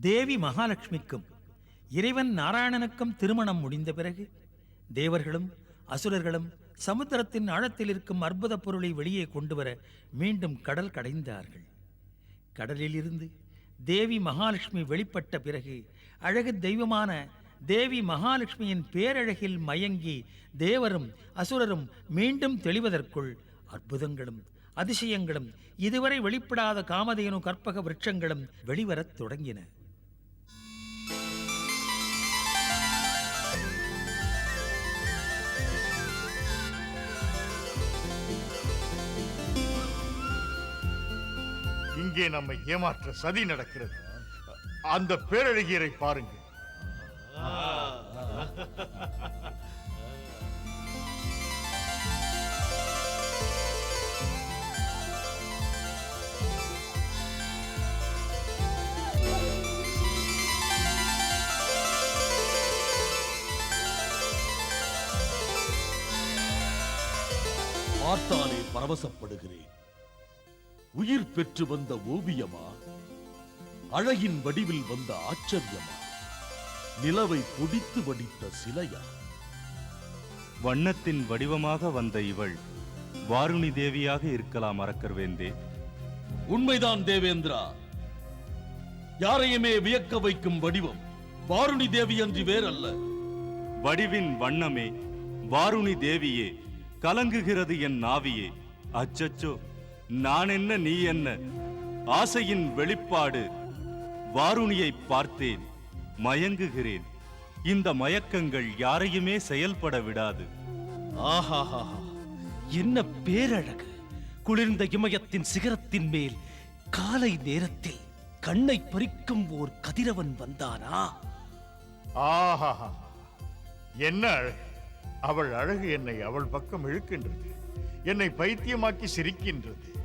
தேவி மகாலட்சுமிக்கும் இறைவன் நாராயணனுக்கும் திருமணம் முடிந்த பிறகு தேவர்களும் அசுரர்களும் சமுத்திரத்தின் ஆழத்தில் இருக்கும் அற்புத பொருளை வெளியே கொண்டு வர மீண்டும் கடல் கடைந்தார்கள். கடலிலிருந்து தேவி மகாலட்சுமி வெளிப்பட்ட பிறகு அழகு தெய்வமான தேவி மகாலட்சுமியின் பேரழகில் மயங்கி தேவரும் அசுரரும் மீண்டும் தெளிவதற்குள் அற்புதங்களும் அதிசயங்களும் இதுவரை வெளிப்படாத காமதேனு கற்பக விருட்சங்களும் வெளிவரத் தொடங்கின. இங்கே நம்மை ஏமாற்ற சதி நடக்கிறது. அந்த பேரழகியரை பாருங்கள். பார்த்தாலே பரவசப்படுகிறேன். உயிர் பெற்று வந்த ஓவியமா? அழகின் வடிவில் வந்த ஆச்சரியமா? நிலவை பொடித்து வடித்த சிலையா? வண்ணத்தின் வடிவமாக வந்த இவள் வாருணி தேவியாக இருக்கலாம் அரக்கர் வேந்தே. உண்மைதான் தேவேந்திரா. யாரையுமே வியக்க வைக்கும் வடிவம் வாருணி தேவி அன்றி வேறல்ல. வடிவின் வண்ணமே வாருணி தேவியே கலங்குகிறது என் நாவியே. அச்சச்சோ நான் என்ன நீ என்ன? ஆசையின் வெளிப்பாடு வாருணியை பார்த்தேன் மயங்குகிறேன். இந்த மயக்கங்கள் யாரையுமே செயல்பட விடாது. ஆஹாஹா என்ன பேரழகு. குளிர்ந்த இமயத்தின் சிகரத்தின் மேல் காலை நேரத்தில் கண்ணை பறிக்கும் ஓர் கதிரவன் வந்தானா? ஆஹா என்ன அழகு. அவள் அழகு என்னை அவள் பக்கம் இழுக்கின்றது. என்னை பைத்தியமாக்கி சிரிக்கின்றது.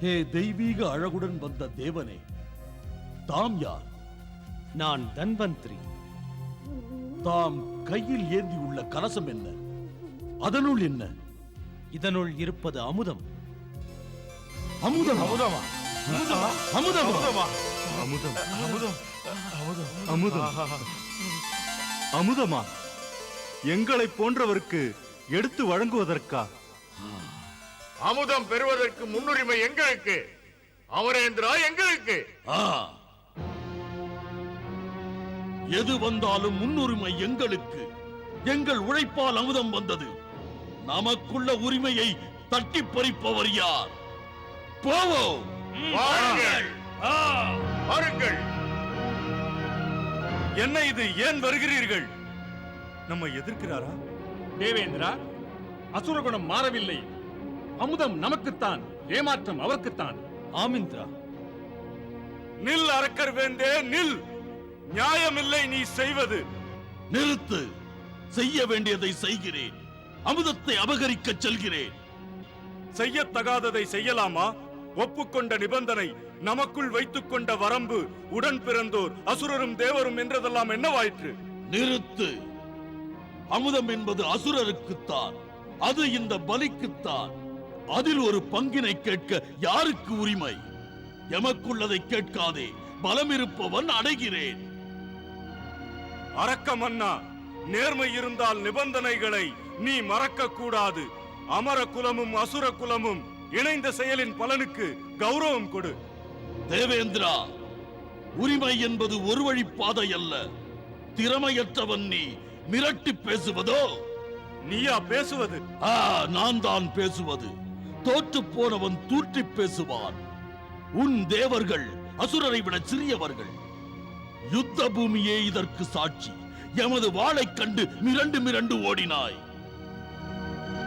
ஹே தெய்வீக அழகுடன் வந்த தேவனே தாம் யார்? நான் தன்வந்திரி. தாம் கையில் ஏந்தி உள்ள கலசம் என்ன? அதனுள் என்ன? இதனுள் இருப்பது அமுதம். அமுதம்? அமுதமா? அமுதமா? அமுதம்? அமுதம்? அமுதம். அமுதமா. எங்களை போன்றவருக்கு எடுத்து வழங்குவதற்கா? அமுதம் பெறுவதற்கு முன்னுரிமை எங்களுக்கு. அமரேந்திரா எங்களுக்கு. ஆ. எது வந்தாலும் முன்னுரிமை எங்களுக்கு. எங்கள் உழைப்பால் அமுதம் வந்தது. நமக்குள்ள உரிமையை தட்டி பறிப்பவர் யார்? போவோம். வாருங்கள். என்ன இது ஏன் வருகிறீர்கள்? நம்ம எதிர்க்கிறாரா? தேவேந்திரா அசுரகுணம் மாறவில்லை. அமுதம் நமக்குத்தான் ஏமாற்றம் அவர்க்குத்தான். ஆமிந்திரா. நில் அரக்கர் வேந்தே நில். நியாயமில்லை நீ செய்வது. நிறுத்து. செய்ய வேண்டியதை செய்கிறேன். அமுதத்தை அபகரிக்கச் செல்கிறேன். செய்யத்தகாததை செய்யலாமா? ஒப்புக்கொண்ட நிபந்தனை நமக்குள் வைத்துக் கொண்ட வரம்பு உடன் பிறந்தோர் அசுரரும் தேவரும் என்றதெல்லாம் என்னவாயிற்று நிறுத்து. அமுதம் என்பது அசுரருக்குத்தான். அது இந்த பலிக்குத்தான். அதில் ஒரு பங்கினை கேட்க யாருக்கு உரிமை? எமக்குள்ளதை கேட்காதே பலம் இருப்பவன் அடைகிறேன் அரக்கமன்னா நேர்மை இருந்தால் நிபந்தனைகளை நீ மறக்க கூடாது அமர குலமும் அசுர குலமும் இணைந்த செயலின் பலனுக்கு கௌரவம் கொடு. தேவேந்திரா உரிமை என்பது ஒரு வழி பாதை அல்ல திறமையற்றவன் நீ மிரட்டி பேசுவதோ? நீயா பேசுவது? ஆ நான் தான் பேசுவது. தோற்று போனவன் தூற்றி பேசுவான். உன் தேவர்கள் அசுரரை விட சிறியவர்கள். யுத்த பூமியே இதற்கு சாட்சி. எமது வாளை கண்டு மிரண்டு மிரண்டு ஓடினாய்.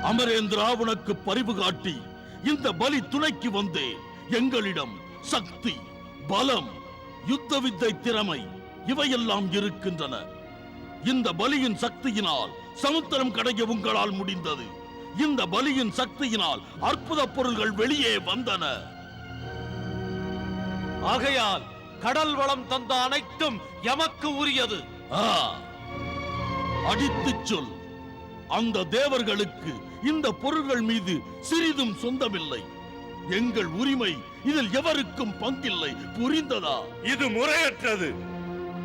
அமரேந்திரா உனக்கு பரிவு காட்டி இந்த பலி துணைக்கு வந்தேன். எங்களிடம் சக்தி பலம் யுத்த வித்தை திறமை இவையெல்லாம் இருக்கின்றன. இந்த பலியின் சக்தியினால் சமுத்திரம் கடைய உங்களால் முடிந்தது. இந்த பலியின் சக்தியினால் அற்புத பொருள்கள் வெளியே வந்தன. ஆகையால் கடல் வளம் தந்த அனைத்தும் எமக்கு உரியது. ஆ, அடித்துச் சொல். அந்த தேவர்களுக்கு இந்த பொருள்கள் மீது சிறிதும் சொந்தமில்லை. எங்கள் உரிமை இதில் எவருக்கும் பங்கில்லை. புரிந்ததா? இது முறையற்றது.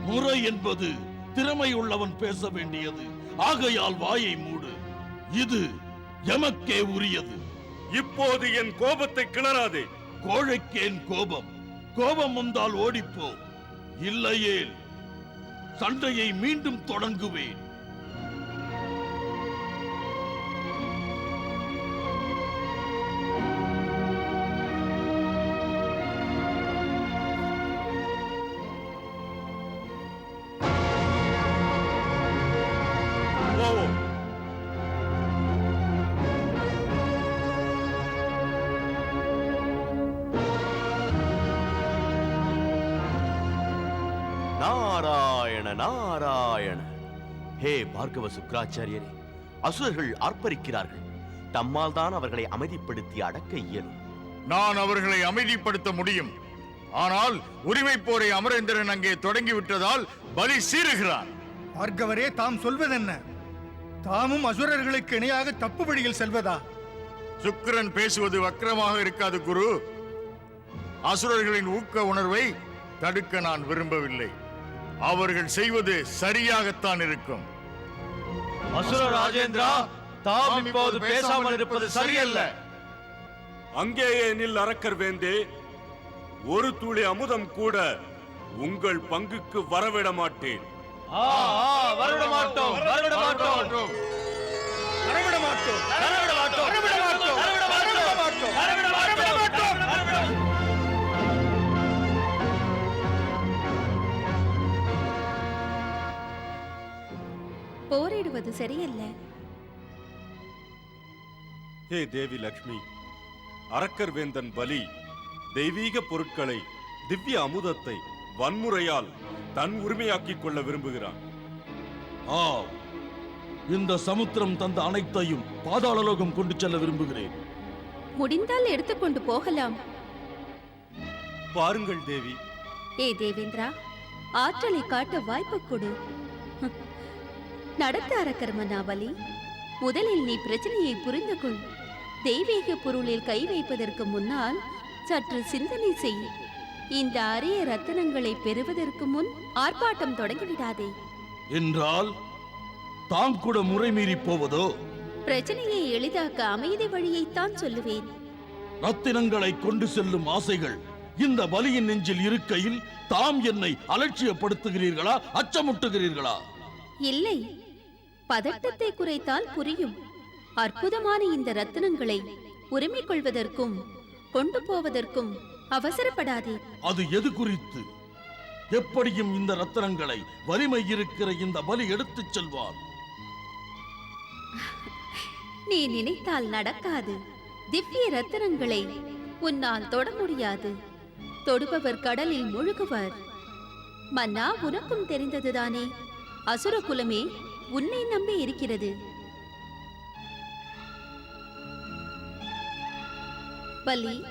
முறை என்பது திறமை உள்ளவன் பேச வேண்டியது. ஆகையால் வாயை மூடு. இது எமக்கே உரியது. இப்போது என் கோபத்தை கிளறாதே. கோழைக்கேன் கோபம். கோபம் வந்தால் ஓடிப்போ. இல்லையேல் சண்டையை மீண்டும் தொடங்குவேன். நாராயண ஹே பார்கவ சுக்ராச்சாரியரே அசுரர்கள் ஆர்ப்பரிக்கிறார்கள் தம்மால் தான் அவர்களை அமைதிப்படுத்தி அடக்க இயலும். நான் அவர்களை அமைதிப்படுத்த முடியும். ஆனால் உரிமை போரை அமரேந்திரன் அங்கே தொடங்கிவிட்டதால் பலி சீறுகிறான் பார்கவரே தாம் சொல்வதென்ன? தாமும் அசுரர்களுக்கு இணையாக தப்பு வழியில் செல்வதா? சுக்கிரன் பேசுவது வக்கிரமாக இருக்காது குரு. அசுரர்களின் ஊக்க உணர்வை தடுக்க நான் விரும்பவில்லை. அவர்கள் செய்வது சரியாகத்தான் இருக்கும். அசுர ராஜேந்திரா தாம் இப்போது பேசாமல் இருப்பது சரியல்ல. அங்கேயே நில் அரக்கர் வேந்தே. ஒரு துளி அமுதம் கூட உங்கள் பங்குக்கு வரவிட மாட்டேன். வரவிட மாட்டோம் வரவிட மாட்டோம். வரவிட மாட்டோம். வரவிட மாட்டோம். வரவிட மாட்டோம். போரிடுவது சரியல்ல. ஹே தேவி லக்ஷ்மி அரக்கர் வேந்தன் பலி தெய்வீக பொருட்களை திவ்ய அமுதத்தை வன்முறையால் தன் உரிமையாக்கிக் கொள்ள விரும்புகிறான். ஆ இந்த சமுத்திரம் தந்த அனைத்தையும் பாதாளலோகம் கொண்டு செல்ல விரும்புகிறேன். முடிந்தால் எடுத்துக்கொண்டு போகலாம். பாருங்கள் தேவி. ஏ தேவேந்திரா ஆற்றலை காட்ட வாய்ப்பு கொடு. நடத்த அரக்கர் மன்னாவலி. முதலில் நீ பிரச்சனையை புரிந்து கொள் தெய்வீக பொருளில் கை வைப்பதற்கு முன்னால் சற்று சிந்தனை செய். இந்த அரிய ரத்தினங்களை பெறுவதற்கு முன் ஆர்ப்பாட்டம் தொடங்கிவிடாதே. என்றால் தாம் கூட முறைமீறி போவதோ? பிரச்சனையை எளிதாக்க அமைதி வழியைத்தான் சொல்லுவேன். ரத்தினங்களை கொண்டு செல்லும் ஆசைகள் இந்த பலியின் நெஞ்சில் இருக்கையில் தாம் என்னை அலட்சியப்படுத்துகிறீர்களா அச்சமுட்டுகிறீர்களா? இல்லை. பதட்டத்தை குறைத்தால் புரியும். அற்புதமான இந்த ரத்தினங்களை உரிமை கொள்வதற்கும் கொண்டு போவதற்கும் அவசரப்படாதே. அது எது குறித்து? எப்படியும் இந்த ரத்தினங்களை வலிமை இருக்கிற இந்த பலி எடுத்துச் செல்வார். நீ நினைத்தால் நடக்காது. திவ்ய ரத்தினங்களை உன்னால் தொட முடியாது. தொடுபவர் கடலில் முழுகுவர். மன்னா உனக்கும் தெரிந்ததுதானே. அசுர குலமே உன்னை நம்பி இருக்கிறது. பலி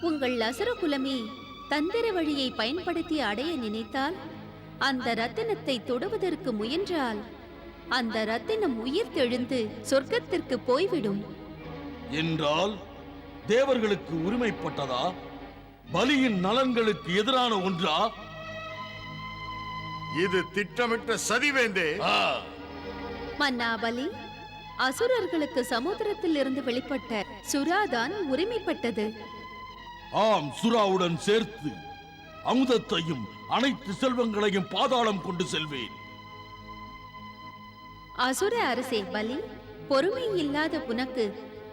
உங்கள் அசுர குலமே தந்திர வழியை பயன்படுத்தி அடைய நினைத்தால் அந்த ரத்தினத்தை தொடுவதற்கு முயன்றால் அந்த ரத்தினம் உயிர் தெழுந்து சொர்க்கத்திற்கு போய்விடும். என்றால் தேவர்களுக்கு உரிமைப்பட்டதா? பலியின் நலன்களுக்கு எதிரான ஒன்றா? இது திட்டமிட்ட சதிவேந்தே மன்னாபலி அசுரர்களுக்கு சமுத்திரத்தில் இருந்து வெளிப்பட்ட சுறாதான் உரிமைப்பட்டது. ஆம் சுறாவுடன் சேர்த்து அமுதத்தையும் அனைத்து செல்வங்களையும் பாதாளம் கொண்டு செல்வேன். அசுர அரசே பலி பொறுமை இல்லாத புனக்கு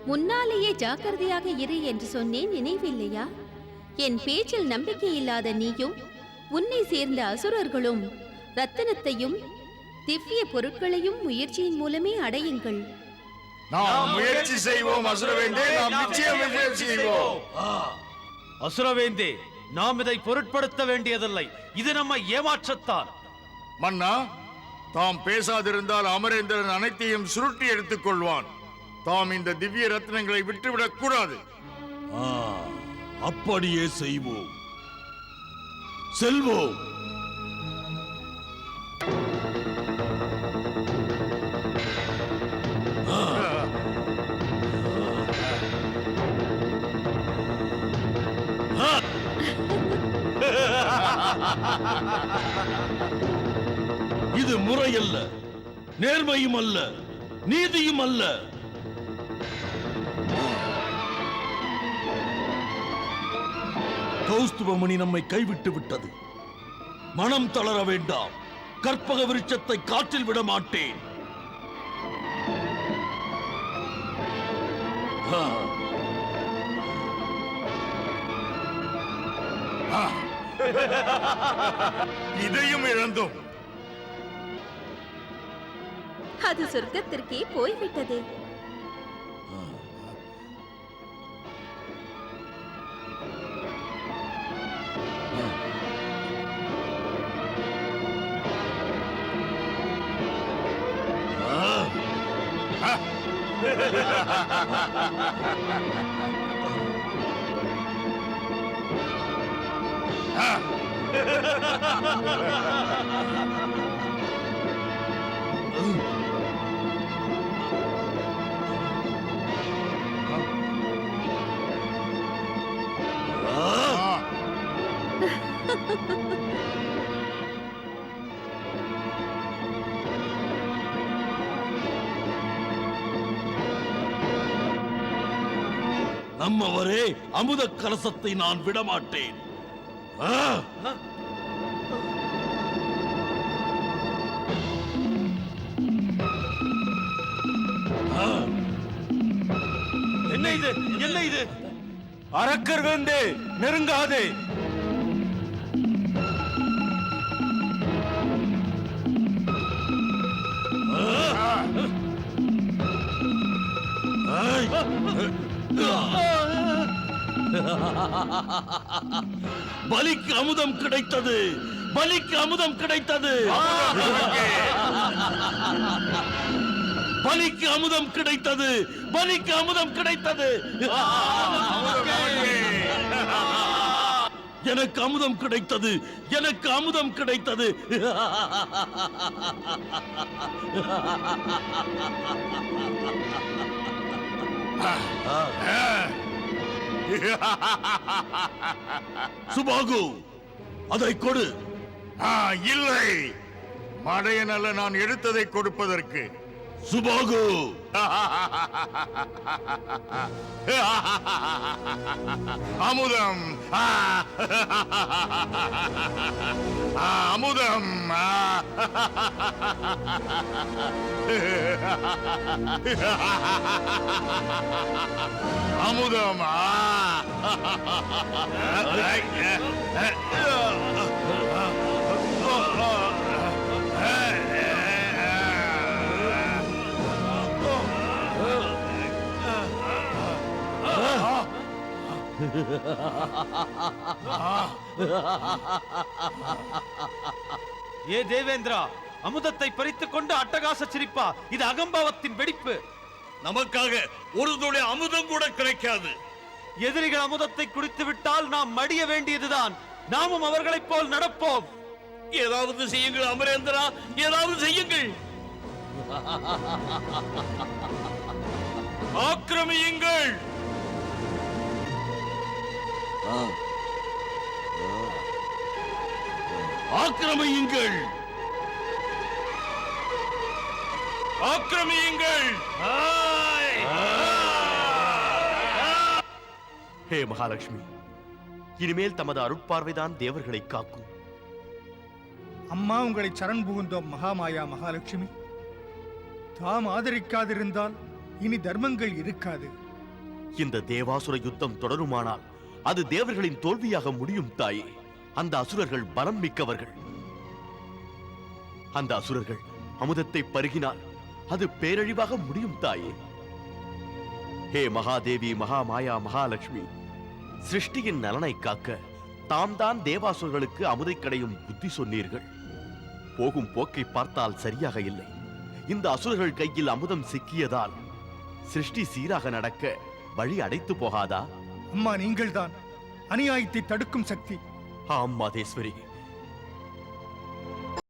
முன்னாலேயே ஜாக்கிரதையாக இரு என்று சொன்னேன் நினைவில்லையா? என் பேச்சில் நம்பிக்கை இல்லாத நீயும் உன்னை சேர்ந்த அசுரர்களும் ரத்தினத்தையும் திவ்ய பொருட்களையும் முயற்சியின் மூலமே அடையுங்கள். நாம் முயற்சி செய்வோம் அசுரவேந்தே. நாம் நிச்சயம் முயற்சி செய்வோம். அசுரவேந்தே நாம் இதை பொருட்படுத்த வேண்டியதில்லை. இது நம்ம ஏமாற்றத்தான். மன்னா தாம் பேசாதிருந்தால் அமரேந்திரன் அனைத்தையும் சுருட்டி எடுத்துக் கொள்வான். தாம் இந்த திவ்ய ரத்னங்களை விட்டுவிடக் கூடாது. ஆ, அப்படியே செய்வோம். செல்வோம். இது முறையல்ல. நேர்மையும் அல்ல. நீதியும் அல்ல. கௌஸ்துவமணி நம்மை கைவிட்டு விட்டது. மனம் தளர வேண்டாம். கற்பக விருட்சத்தை காற்றில் விட மாட்டேன். இதையும் இழந்தோம். அது சொர்க்கத்திற்கே போய்விட்டது. Ha! Ha! நம்மவரே அமுத கலசத்தை நான் விடமாட்டேன்! என்ன இது? என்ன இது? அரக்கர் வேந்தே நெருங்காதே. ஐ! பலிக்கு அமுதம் கிடைத்தது. பலிக்கு அமுதம் கிடைத்தது. பலிக்கு அமுதம் கிடைத்தது. பலிக்கு அமுதம் கிடைத்தது. எனக்கு அமுதம் கிடைத்தது. எனக்கு அமுதம் கிடைத்தது. சுபாகு அதை கொடு. ஆ, இல்லை. மடையனல்ல நான் எடுத்ததை கொடுப்பதற்கு. சுபாகு அமுதம் ஆ. ஆ, ஏ தேவேந்திரா அமுதத்தை பறித்துக் கொண்டு அட்டகாச சிரிப்பா? இது அகம்பாவத்தின் வெடிப்பு. நமக்காக ஒரு துளி அமுதம் கூட கிடைக்காது. எதிரிகள் அமுதத்தை குடித்து விட்டால் நாம் மடிய வேண்டியதுதான். நாமும் அவர்களைப் போல் நடப்போம். ஏதாவது செய்யுங்கள் அமரேந்திரா ஏதாவது செய்யுங்கள். ஆக்கிரமியுங்கள். ஆக்கிரமியுங்கள். ஆக்கிரமியுங்கள். ஹே மகாலட்சுமி இனிமேல் தமது அருட்பார்வைதான் தேவர்களை காக்கும். அம்மா உங்களை சரண் புகுந்தோம் மகாமாயா மகாலட்சுமி. தாம் ஆதரிக்காதிருந்தால் இனி தர்மங்கள் இருக்காது. இந்த தேவாசுர யுத்தம் தொடருமானால் அது தேவர்களின் தோல்வியாக முடியும் தாயே. அந்த அசுரர்கள் பலம் மிக்கவர்கள். அந்த அசுரர்கள் அமுதத்தை பருகினால் அது பேரழிவாக முடியும் தாயே. ஹே மகாதேவி மகாமாயா மகாலட்சுமி சிருஷ்டியின் நலனை காக்க தாம் தான் தேவாசுரர்களுக்கு அமுதை கடையும் புத்தி சொன்னீர்கள். போகும் போக்கை பார்த்தால் சரியாக இல்லை. இந்த அசுரர்கள் கையில் அமுதம் சிக்கியதால் சிருஷ்டி சீராக நடக்க வழி அடைத்து போகாதா? அம்மா நீங்கள்தான். அநியாயத்தை தடுக்கும் சக்தி. ஆம் மாதேஸ்வரி.